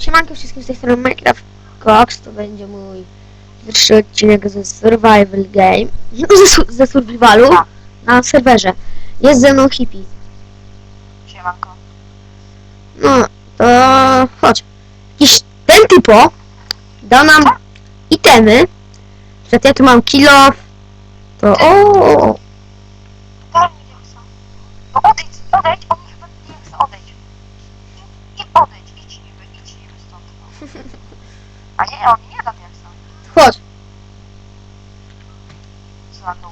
siemanko wszystkim z tej strony Minecraft Cox, to będzie mój pierwszy odcinek ze Survival Game, ze, su- ze Survivalu na serwerze. Jest ze mną hippie. Siemanko. No, to chodź. Jakiś ten typo dał nam itemy. Że ja tu mam kill off. To o, Daj mi diaksa. No odejdź, odejdź, on mi chyba diaksa, odejdź. I odejdź, idź niby, idź niby stąd. A nie, on mi nie da diaksa. chodź. Co no.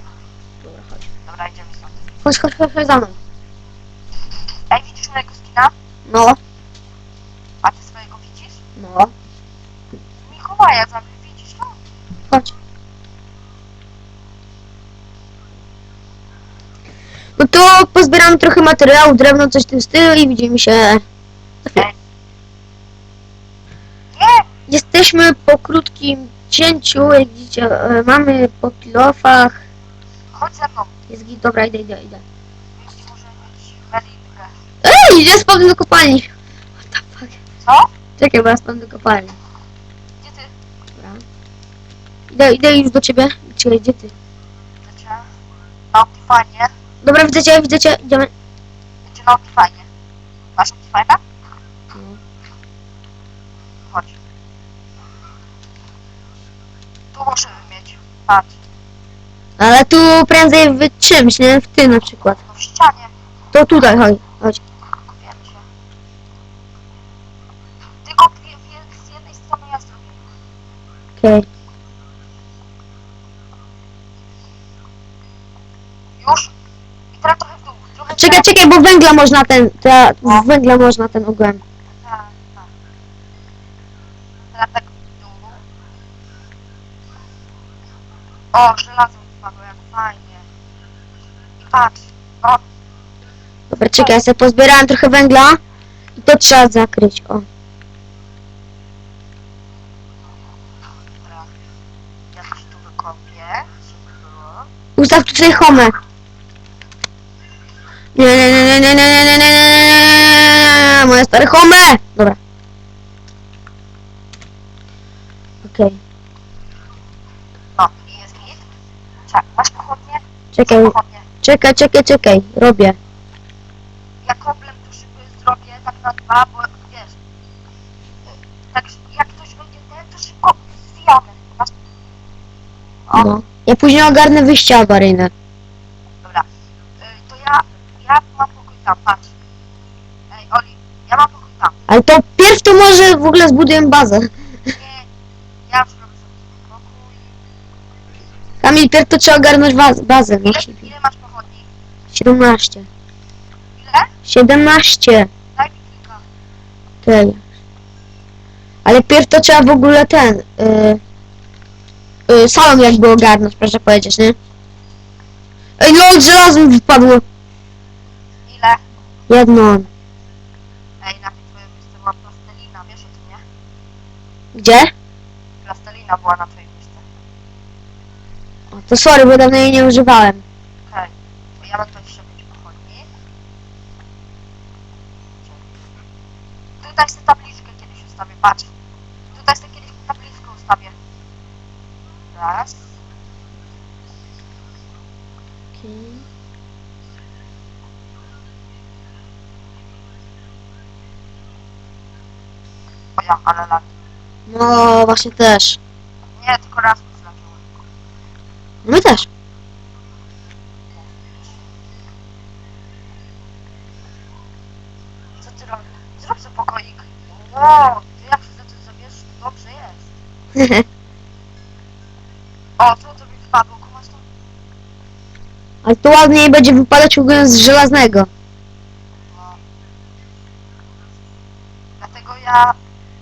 Dobra, chodź. Dobra, idziemy stąd. Chodź, chodź, chodź, chodź za mną. Ej, widzisz mojego skina? No, A ty swojego widzisz? no, Mikołaja za mnie, widzisz to? chodź. No to pozbieram trochę materiału, drewno, coś w tym stylu i widzimy się za chwilę. Nie! Jesteśmy po krótkim cięciu, jak widzicie, e, mamy po kilofach. Chodź ze mną. Jest git, dobra, idę, idę, idę. Ej, ja spadłem do kopalni. What the fuck? Co? Czekaj, bo ja spadłem do kopalni. Gdzie ty? Dobra. Idę, idę już do ciebie. Czekaj, gdzie ty? Wiecie? Na Optifine. Dobra, widzę cię, widzę cię, idziemy. Wiecie, na Optifine. Masz Optifine'a? No. Chodź. Tu możemy mieć. Patrz. Ale tu prędzej w czymś, nie? W tym na przykład. No w ścianie. To tutaj, chodź, chodź. Tylko dwie, dwie, z jednej strony ja zrobię. Okej. Już? I teraz trochę w dół. Trochę w Czekaj, dół. czekaj, bo węgla można ten, ta, z węgla można ten ogłem. Tak, tak. Teraz tak w dół. O, żelazo wpadło, jak fajnie. I patrz. O, Dobra, czekaj, ja sobie pozbierałem trochę węgla. I to trzeba zakryć, o. Ustaw tutaj homę. Nie, nie, nie, nie, nie, nie, nie, nie, nie, nie, nie, nie, moje stare home! Dobra. Okej, No, pochodnie? czekaj. Czekaj, czekaj, czekaj, robię. Ja koblem tu szybko zrobię, tak na dwa, bo wiesz. Tak, jak ktoś będzie ten, to szybko zwijamy. O, No. Ja później ogarnę wyjście awaryjne. dobra. Y, to ja, ja mam pokój tam, patrz. Ej, Oli, ja mam pokój tam. Ale to pierw to może w ogóle zbuduję bazę. Nie, ja zrobię sobie pokój. Kamil, pierw to trzeba ogarnąć baz bazę. Ile, pochodni? 17. Ile? 17. Daj mi kilka. Okej. Ale pierw to trzeba w ogóle ten... Y, y, salon jakby ogarnąć, proszę powiedzieć, nie? Ej, no żelazo mi wypadło. Ile? Jedno. Ej, na twojej miejsce była plastelina, wiesz o tym, nie? Gdzie? Plastelina była na twojej miejsce. O, to sorry, bo dawno jej nie używałem. Okej. To ja będę jeszcze mieć pochodni. Tutaj sobie tabliczkę kiedyś ustawię, patrz. Tutaj sobie kiedyś tabliczkę ustawię. Raz. O ja, ale lat. No, właśnie też. Nie, tylko raz zlagiło. My też. Co ty robisz? Zrób sobie pokoik. Wow, ty jak się za to zabierzesz, to dobrze jest. O, co to mi wpadło, kumasz to? Ale to ładniej będzie wypadać w ogóle z żelaznego. No. Dlatego ja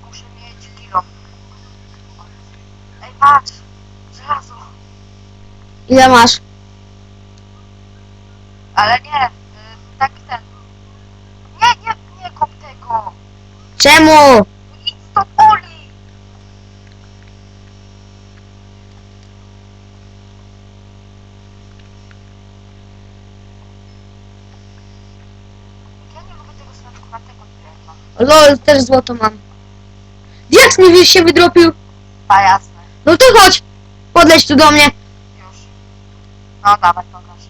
muszę mieć kilo. Ej, patrz! Żelazo! Ile masz? Ale nie, y, tak ten. Nie, nie, nie kop tego! Czemu? Idź stąd, Oli! Ja nie lubię tego znaczku na tego drewna. Lol, też złoto mam. diaks mi się wydropił. A jasne, No to chodź, podleć tu do mnie. już. No dawaj, pokaż.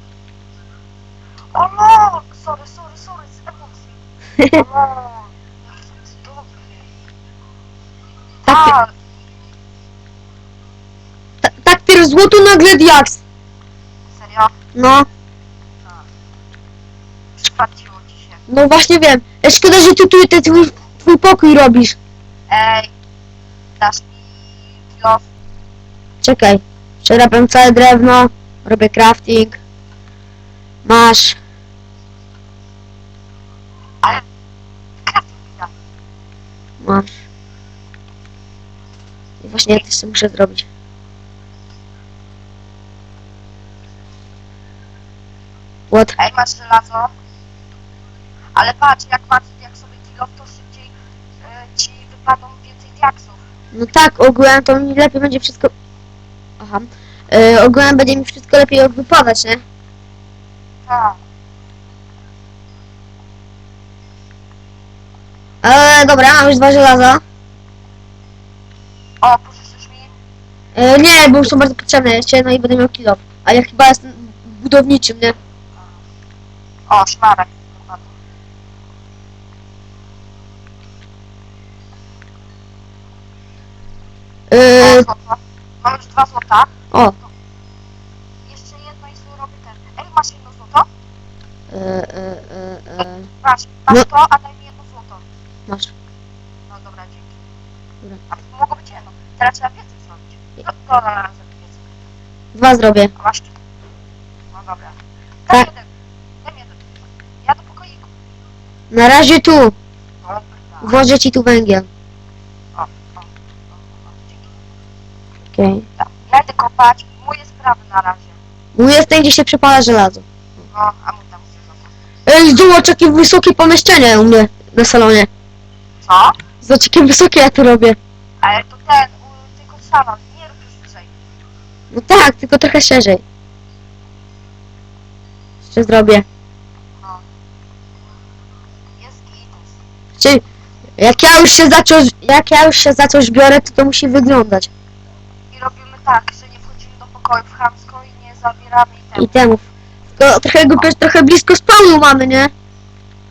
O no! Sorry, sorry, sorry, z emocji. O no! Jak to dobry. Tak, Tak, ta, tak ty złotu nagle diaks. serio? No, Przypadciło ci się. No właśnie wiem. E, Szkoda, że ty tu ten twój, twój pokój robisz. Ej, dasz mi? Czekaj, przerabiam całe drewno, robię crafting. Masz. Ale krafty mi. Masz. I właśnie ja też to muszę zrobić. What? Ej, masz żelazo? Ale patrz, jak masz jak sobie kilo, to szybciej y, ci wypadną więcej diaksów. No tak, ogółem to mi lepiej będzie wszystko... Aha. Yy, ogółem będzie mi wszystko lepiej wypadać, nie? Tak. Ale dobra, mam już dwa żelaza. O, pożyczysz mi? Yy, nie, bo już są bardzo potrzebne jeszcze, no i będę miał kilo. A ja chyba jestem budowniczym, nie? O, szmarek. Yy. Mam już dwa złota. o. Jeszcze jedno i sobie robię ten. Ej, masz jedno złoto? Yy, yy, yy, yy. Masz, masz No. to, a daj mi jedno złoto. Masz. No dobra, dzięki. Dobra. A mogło być jedno. Teraz trzeba więcej zrobić. No, to na razie więcej. Dwa zrobię. A masz... No dobra. Daj Tak. jeden. Daj mi jeden. Ja do pokoiku. Na razie tu. Dobra. Włożę ci tu węgiel. O, o, o, o, dzięki. Okej. Tak. Ja idę kopać. Moje sprawy na razie. Mój jest ten, gdzie się przepala żelazo. No, a mój tam chce zostać. Ej, zobacz jakie wysokie pomieszczenie u mnie na salonie. Co? Zobacz jakie wysokie ja tu robię. Ale to ten, u, tylko salon. Nie rób już wyżej. No tak, tylko trochę szerzej. Jeszcze zrobię. No. Jest gites. Czy jak ja już się za coś, jak ja już się za coś biorę, to to musi wyglądać. Tak, że nie wchodzimy do pokoju w chamsko i nie zabieramy i I ten. temów. Tylko trochę, głupio, trochę blisko spawnu mamy, nie?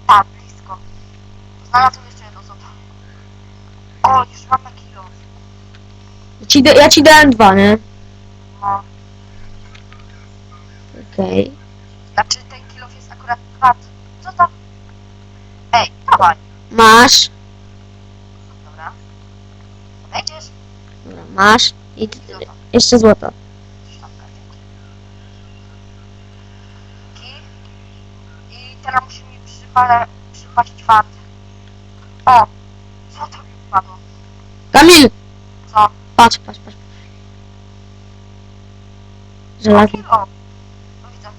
Tak, blisko. Znalazłem jeszcze jedno złoto. O, już mam na kilo. Ci, da- ja ci dałem dwa, nie? No. Okej. Znaczy ten kilo jest akurat dwa. Co to? Ej, dawaj. Masz. Dobra. Wejdziesz? Dobra, masz. I t- Złoto. Jeszcze złoto. I teraz musi mi przypa przypaść czwarty. O! Co to mi wpadło? Kamil! Co? Patrz, patrz, patrz. O, Żelazny. kilo. No widzę.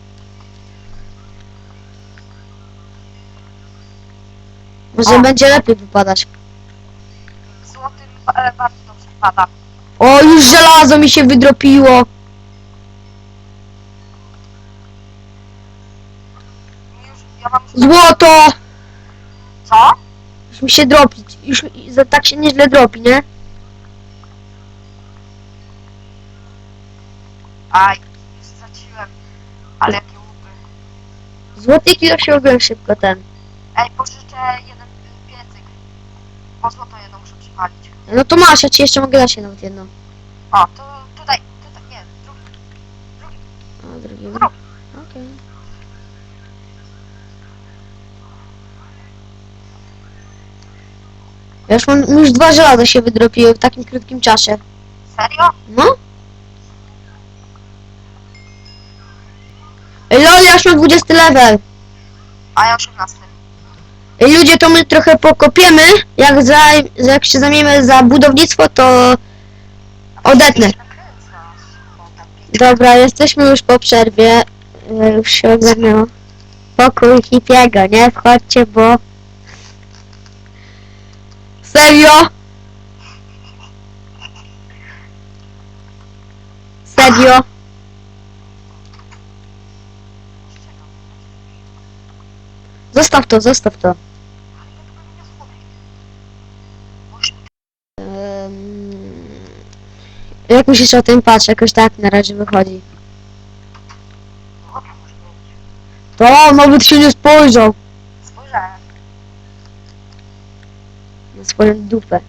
Może O. będzie lepiej wypadać. Złoty mi ba- e, bardzo dobrze wpada. O, już żelazo mi się wydropiło. Złoto! Co? Już mi się dropi. Już za- tak się nieźle dropi, nie? Aj, już straciłem. Ale jakie łupy. Złoty kilo się ogólnie szybko ten. Ej, pożyczę jeden y, piecyk. Bo złoto jedno muszę przypalić. No to masz, ja ci jeszcze mogę dać nawet jedno. O, tutaj, tutaj, nie, drugi, drugi, A, drugi. drugi. Okej. Ja już mam, już dwa żelaza się wydropiły w takim krótkim czasie. Serio? No? Ej, lol, ja już mam 20 level. A ja 18. Ludzie, to my trochę pokopiemy. Jak, za, jak się zamiemy za budownictwo, to odetnę. Dobra, jesteśmy już po przerwie. E, Już się ogarnęło. Pokój hipiego, nie? Wchodźcie, bo... Serio? Serio? Zostaw to, zostaw to. Ale ja tu będę miał schody. Musimy E, Jak myślisz o tym? Patrz, jakoś tak na razie wychodzi. No. To nawet się nie spojrzał Spojrzałem. na swoją dupę.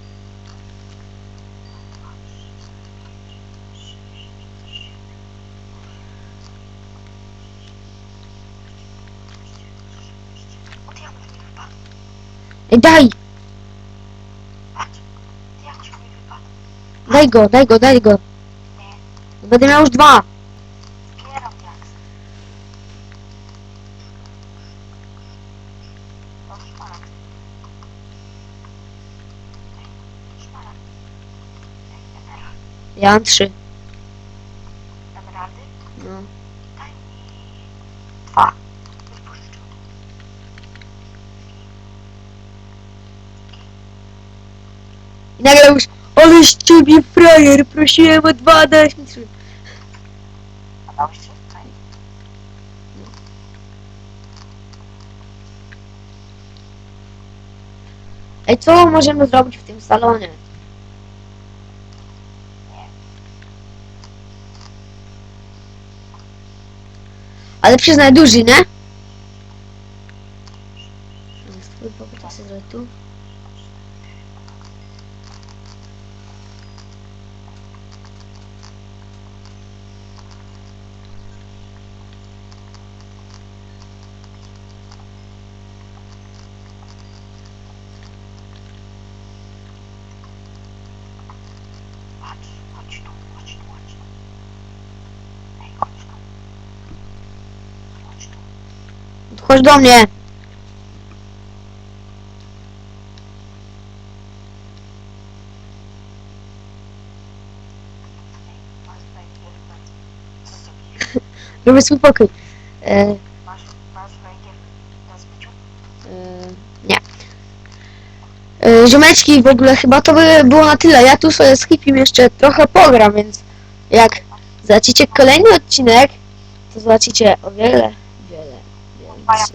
Ej, daj! Patrz, diament mi wypadł. Daj go, daj go, daj go. Nie, Będę miał już dwa. Ja mam trzy. No. Daj mi dwa. I nagle już, ale z ciebie frajer, prosiłem o dwa, dałeś mi trzy. A dałeś trzy? Daj. Ej, co możemy zrobić w tym salonie? Ale przyznaj duży, nie? To sobie zrobię tu. Patrz, chodź tu, chodź tu, chodź tu. Ej, chodź tu. Chodź tu. Chodź do mnie. Robię swój pokój. E, Masz, zbyciu? e, nie. E, ziomeczki, w ogóle chyba to by było na tyle. Ja tu sobie z Hipim jeszcze trochę pogram, więc jak zobaczycie kolejny odcinek, to zobaczycie o wiele, 哎呀